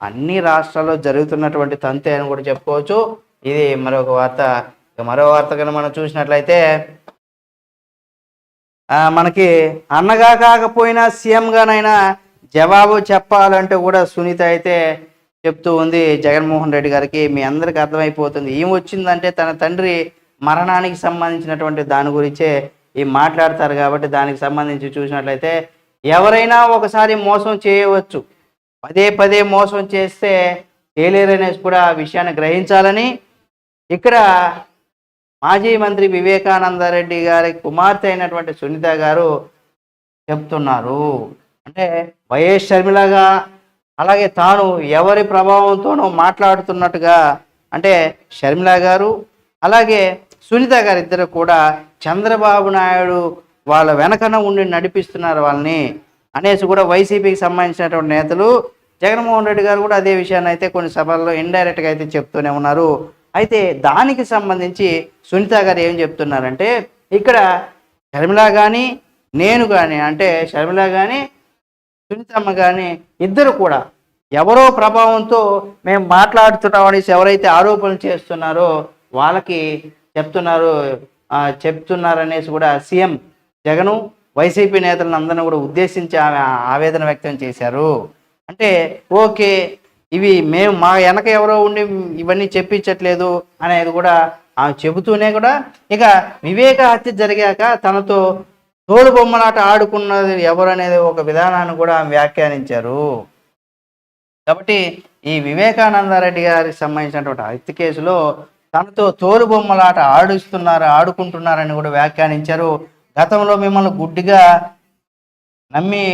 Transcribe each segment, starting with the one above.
అన్ని రాష్ట్రాల్లో జరుగుతున్నటువంటి తంతే అని కూడా చెప్పుకోవచ్చు. ఇది మరొక వార్త. మరో వార్త కనుక మనం చూసినట్లయితే ఆ, మనకి అన్నగా కాకపోయినా సీఎంగానైనా జవాబు చెప్పాలంటే కూడా సునీత అయితే చెప్తూ ఉంది. జగన్మోహన్ రెడ్డి గారికి మీ అందరికి అర్థమైపోతుంది. ఏం వచ్చిందంటే తన తండ్రి మరణానికి సంబంధించినటువంటి దాని గురించే ఈ మాట్లాడతారు కాబట్టి దానికి సంబంధించి చూసినట్లయితే ఎవరైనా ఒకసారి మోసం చేయవచ్చు. పదే పదే మోసం చేస్తే తేలేరనేసి కూడా ఆ విషయాన్ని గ్రహించాలని ఇక్కడ మాజీ మంత్రి వివేకానందరెడ్డి గారి కుమార్తె అయినటువంటి సునీత గారు చెప్తున్నారు. అంటే వైఎస్ షర్మిలగా అలాగే తాను ఎవరి ప్రభావంతోనూ మాట్లాడుతున్నట్టుగా అంటే షర్మిల గారు అలాగే సునీత గారు ఇద్దరు కూడా చంద్రబాబు నాయుడు వాళ్ళ వెనకన ఉండి నడిపిస్తున్నారు వాళ్ళని. అనేసి కూడా వైసీపీకి సంబంధించినటువంటి నేతలు జగన్మోహన్ రెడ్డి గారు కూడా అదే విషయాన్ని అయితే కొన్ని సభల్లో ఇండైరెక్ట్గా అయితే చెప్తూనే ఉన్నారు. అయితే దానికి సంబంధించి సునీత గారు ఏం చెప్తున్నారంటే ఇక్కడ షర్మిల కానీ నేను కానీ అంటే షర్మిల కానీ సునీతమ్మ కానీ ఇద్దరు కూడా ఎవరో ప్రభావంతో మేము మాట్లాడుతున్నాం అనేసి ఎవరైతే ఆరోపణలు చేస్తున్నారో వాళ్ళకి చెప్తున్నారు చెప్తున్నారనేసి చెప్తున్నారు అనేసి కూడా సీఎం జగను వైసీపీ నేతలను అందరిని కూడా ఉద్దేశించి ఆమె ఆవేదన వ్యక్తం చేశారు. అంటే ఓకే ఇవి మేము మా వెనక ఎవరో ఉండి ఇవన్నీ చెప్పించట్లేదు అనేది కూడా ఆమె చెబుతూనే కూడా ఇక వివేక హత్య జరిగాక తనతో తోలు బొమ్మలాట ఆడుకున్నది ఎవరు అనేది ఒక విధానాన్ని కూడా ఆమె వ్యాఖ్యానించారు. కాబట్టి ఈ వివేకానందరెడ్డి గారికి సంబంధించినటువంటి హత్య కేసులో తనతో తోలు బొమ్మలాట ఆడిస్తున్నారు ఆడుకుంటున్నారని కూడా వ్యాఖ్యానించారు. గతంలో మిమ్మల్ని గుడ్డిగా నమ్మి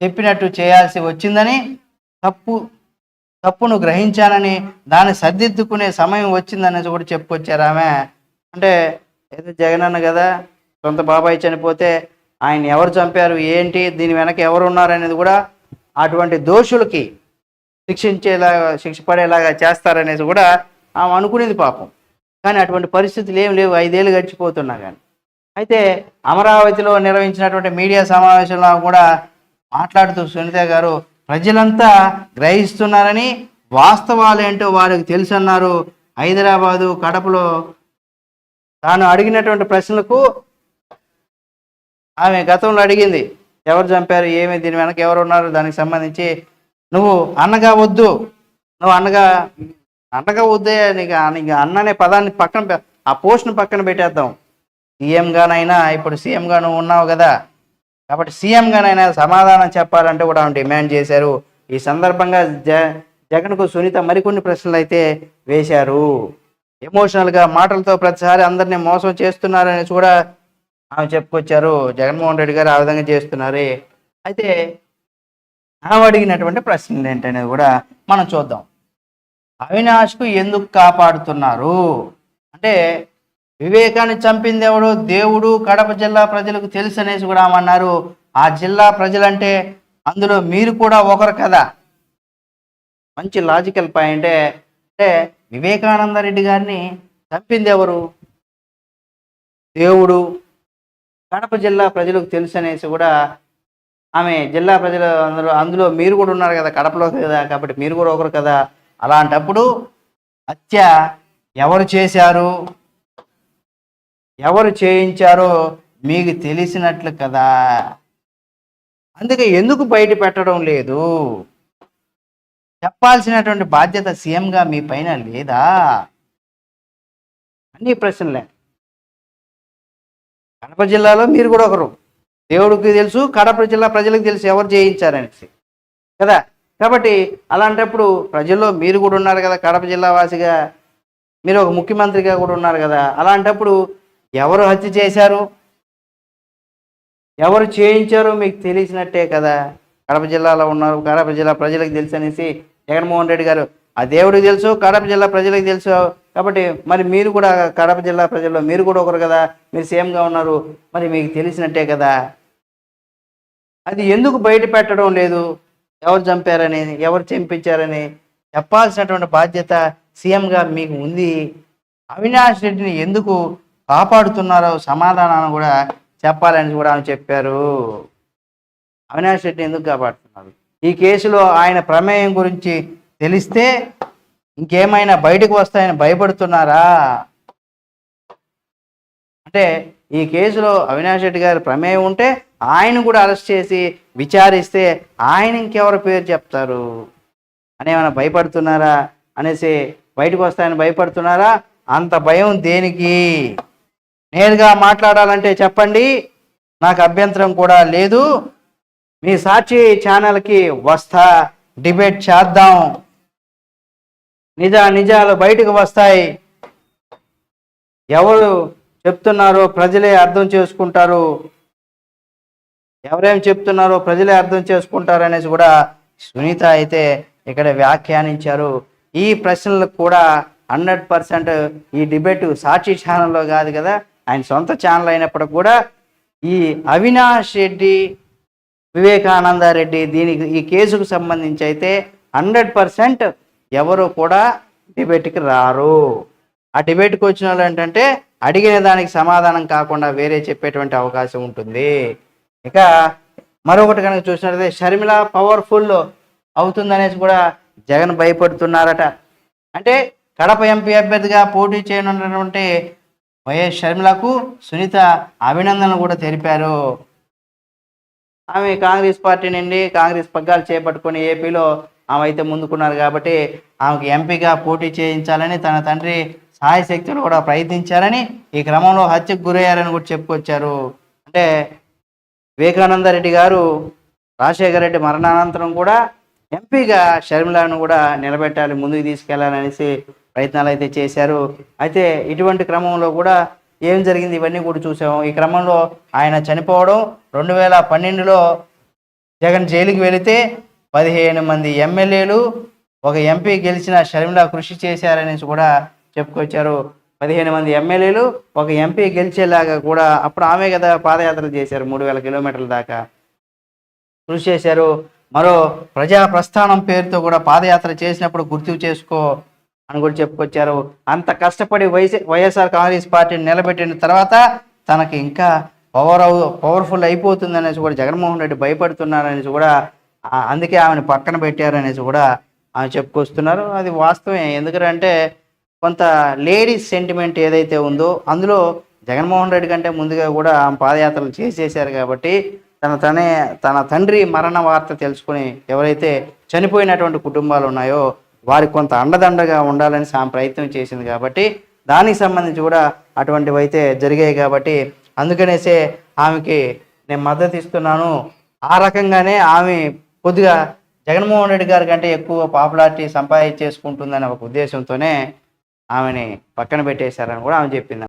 చెప్పినట్టు చేయాల్సి వచ్చిందని తప్పు తప్పును గ్రహించానని దాన్ని సర్దిద్దుకునే సమయం వచ్చిందనేసి కూడా చెప్పుకొచ్చారు ఆమె. అంటే ఏదో జగనన్న కదా సొంత బాబాయ్ చనిపోతే ఆయన ఎవరు చంపారు ఏంటి దీని వెనక ఎవరు ఉన్నారు అనేది కూడా అటువంటి దోషులకి శిక్షించేలాగా శిక్ష పడేలాగా చేస్తారనేసి కూడా ఆమె అనుకునేది పాపం. కానీ అటువంటి పరిస్థితులు ఏం లేవు ఐదేళ్ళు గడిచిపోతున్నా కానీ అయితే అమరావతిలో నిర్వహించినటువంటి మీడియా సమావేశంలో కూడా మాట్లాడుతూ సునీత గారు ప్రజలంతా గ్రహిస్తున్నారని వాస్తవాలు ఏంటో వారికి తెలుసన్నారు. హైదరాబాదు కడపలో తాను అడిగినటువంటి ప్రశ్నలకు ఆమె గతంలో అడిగింది ఎవరు చంపారు ఏమి దీని వెనక ఎవరు ఉన్నారు దానికి సంబంధించి నువ్వు అన్నగా వద్దు నువ్వు అన్నగా అన్నగా వద్దే నీకు అన్న అన్ననే పదాన్ని పక్కన ఆ పోస్ట్ను పక్కన పెట్టేద్దాం. సీఎంగానైనా ఇప్పుడు సీఎంగా నువ్వు ఉన్నావు కదా. కాబట్టి సీఎంగానైనా సమాధానం చెప్పాలంటే కూడా ఆమె డిమాండ్ చేశారు. ఈ సందర్భంగా జ జగన్కు సునీత మరికొన్ని ప్రశ్నలు అయితే వేశారు. ఎమోషనల్గా మాటలతో ప్రతిసారి అందరినీ మోసం చేస్తున్నారని కూడా ఆమె చెప్పుకొచ్చారు. జగన్మోహన్ రెడ్డి గారు ఆ విధంగా చేస్తున్నారు. అయితే ఆమె అడిగినటువంటి ప్రశ్నలు ఏంటనేది కూడా మనం చూద్దాం. అవినాష్కు ఎందుకు కాపాడుతున్నారు? అంటే వివేకాన్ని చంపింది ఎవడు దేవుడు కడప జిల్లా ప్రజలకు తెలుసు అనేసి కూడా ఆమె అన్నారు. ఆ జిల్లా ప్రజలంటే అందులో మీరు కూడా ఒకరు కదా. మంచి లాజికల్ పాయింటే అంటే వివేకానంద రెడ్డి గారిని చంపింది ఎవరు? దేవుడు కడప జిల్లా ప్రజలకు తెలుసు అనేసి కూడా ఆమె జిల్లా ప్రజలు అందరూ అందులో మీరు కూడా ఉన్నారు కదా కడపలో కదా కాబట్టి మీరు కూడా ఒకరు కదా. అలాంటప్పుడు హత్య ఎవరు చేశారు? ఎవరు చేయించారో మీకు తెలిసినట్లు కదా. అందుకే ఎందుకు బయట పెట్టడం లేదు? చెప్పాల్సినటువంటి బాధ్యత సీఎంగా మీ పైన లేదా? అన్ని ప్రశ్నలే. కడప జిల్లాలో మీరు కూడా ఒకరు. దేవుడికి తెలుసు కడప జిల్లా ప్రజలకు తెలుసు ఎవరు చేయించారనేసి. కదా? కాబట్టి అలాంటప్పుడు ప్రజల్లో మీరు కూడా ఉన్నారు కదా కడప జిల్లా వాసిగా. మీరు ఒక ముఖ్యమంత్రిగా కూడా ఉన్నారు కదా. అలాంటప్పుడు ఎవరు హత్య చేశారు? ఎవరు చేయించారో మీకు తెలిసినట్టే కదా. కడప జిల్లాలో ఉన్నారు. కడప జిల్లా ప్రజలకు తెలుసు అనేసి జగన్మోహన్ రెడ్డి గారు ఆ దేవుడికి తెలుసు కడప జిల్లా ప్రజలకు తెలుసు. కాబట్టి మరి మీరు కూడా కడప జిల్లా ప్రజల్లో మీరు కూడా ఒకరు కదా. మీరు సేమ్గా ఉన్నారు. మరి మీకు తెలిసినట్టే కదా. అది ఎందుకు బయట పెట్టడం లేదు? ఎవరు చంపారని ఎవరు చంపించారని చెప్పాల్సినటువంటి బాధ్యత సీఎంగా మీకు ఉంది. అవినాష్ రెడ్డిని ఎందుకు కాపాడుతున్నారో సమాధానాన్ని కూడా చెప్పాలని కూడా ఆమె చెప్పారు. అవినాష్ రెడ్డి ఎందుకు కాపాడుతున్నారు? ఈ కేసులో ఆయన ప్రమేయం గురించి తెలిస్తే ఇంకేమైనా బయటకు వస్తాయని భయపడుతున్నారా? అంటే ఈ కేసులో అవినాష్ రెడ్డి గారి ప్రమేయం ఉంటే ఆయన కూడా అరెస్ట్ చేసి విచారిస్తే ఆయన ఇంకెవరి పేరు చెప్తారు? అని ఏమైనా భయపడుతున్నారా? అనేసి బయటకు వస్తాయని భయపడుతున్నారా? అంత భయం దేనికి? నేరుగా మాట్లాడాలంటే చెప్పండి. నాకు అభ్యంతరం కూడా లేదు. మీ సాక్షి ఛానల్కి వస్తా డిబేట్ చేద్దాం. నిజ నిజాలు బయటకు వస్తాయి. ఎవరు చెప్తున్నారో ప్రజలే అర్థం చేసుకుంటారు. ఎవరేం చెప్తున్నారో ప్రజలే అర్థం చేసుకుంటారు అనేసి కూడా సునీత అయితే ఇక్కడ వ్యాఖ్యానించారు. ఈ ప్రశ్నలకు కూడా హండ్రెడ్ పర్సెంట్ ఈ డిబేట్ సాక్షి ఛానల్లో కాదు కదా ఆయన సొంత ఛానల్ అయినప్పటికి కూడా ఈ అవినాష్ రెడ్డి వివేకానందారెడ్డి దీనికి ఈ కేసుకు సంబంధించి అయితే హండ్రెడ్ పర్సెంట్ ఎవరు కూడా డిబేట్కి రారు. ఆ డిబేట్కి వచ్చిన వాళ్ళు ఏంటంటే అడిగిన దానికి సమాధానం కాకుండా వేరే చెప్పేటువంటి అవకాశం ఉంటుంది. ఇక మరొకటి కనుక చూసినట్లయితే షర్మిల పవర్ఫుల్ అవుతుందనేసి కూడా జగన్ భయపడుతున్నారట. అంటే కడప ఎంపీ అభ్యర్థిగా పోటీ చేయనున్నటువంటి వైఎస్ షర్మిలకు సునీత అభినందనలు కూడా తెలిపారు. ఆమె కాంగ్రెస్ పార్టీ నుండి కాంగ్రెస్ పగ్గాలు చేపట్టుకుని ఏపీలో ఆమె అయితే ముందుకున్నారు కాబట్టి ఆమెకు ఎంపీగా పోటీ చేయించాలని తన తండ్రి సహాయ శక్తులు కూడా ప్రయత్నించారని ఈ క్రమంలో హత్యకు గురయ్యారని కూడా చెప్పుకొచ్చారు. అంటే వివేకానంద రెడ్డి గారు రాజశేఖర రెడ్డి మరణానంతరం కూడా ఎంపీగా షర్మిలను కూడా నిలబెట్టాలి ముందుకు తీసుకెళ్ళాలనేసి ప్రయత్నాలు అయితే చేశారు. అయితే ఇటువంటి క్రమంలో కూడా ఏం జరిగింది ఇవన్నీ కూడా చూసాము ఈ క్రమంలో ఆయన చనిపోవడం రెండు వేల పన్నెండులో జగన్ జైలుకి వెళితే పదిహేను మంది ఎమ్మెల్యేలు ఒక ఎంపీ గెలిచిన షర్మిల కృషి చేశారనేసి కూడా చెప్పుకొచ్చారు. పదిహేను మంది ఎమ్మెల్యేలు ఒక ఎంపీ గెలిచేలాగా కూడా అప్పుడు ఆమె కదా పాదయాత్ర చేశారు మూడు వేల కిలోమీటర్ల దాకా. కృషి చేశారు. మరో ప్రజా ప్రస్థానం పేరుతో కూడా పాదయాత్ర చేసినప్పుడు గుర్తు చేసుకో అని కూడా చెప్పుకొచ్చారు. అంత కష్టపడి వైఎస్ వైఎస్ఆర్ కాంగ్రెస్ పార్టీని నిలబెట్టిన తర్వాత తనకి ఇంకా పవర్ అవు పవర్ఫుల్ అయిపోతుంది అనేసి కూడా జగన్మోహన్ రెడ్డి భయపడుతున్నారనేసి కూడా అందుకే ఆమెను పక్కన పెట్టారనేసి కూడా ఆమె చెప్పుకొస్తున్నారు. అది వాస్తవమే. ఎందుకంటే కొంత లేడీస్ సెంటిమెంట్ ఏదైతే ఉందో అందులో జగన్మోహన్ రెడ్డి కంటే ముందుగా కూడా ఆమె పాదయాత్రలు చేసేసారు కాబట్టి తన తనే తన తండ్రి మరణ వార్త తెలుసుకుని ఎవరైతే చనిపోయినటువంటి కుటుంబాలు ఉన్నాయో వారికి కొంత అండదండగా ఉండాలని ఆమె ప్రయత్నం చేసింది కాబట్టి దానికి సంబంధించి కూడా అటువంటివి అయితే జరిగాయి కాబట్టి అందుకనేసే ఆమెకి నేను మద్దతు ఇస్తున్నాను. ఆ రకంగానే ఆమె కొద్దిగా జగన్మోహన్ రెడ్డి గారి కంటే ఎక్కువ పాపులారిటీ సంపాదించేసుకుంటుందనే ఒక ఉద్దేశంతోనే ఆమెని పక్కన పెట్టేశారని కూడా ఆమె చెప్పింది.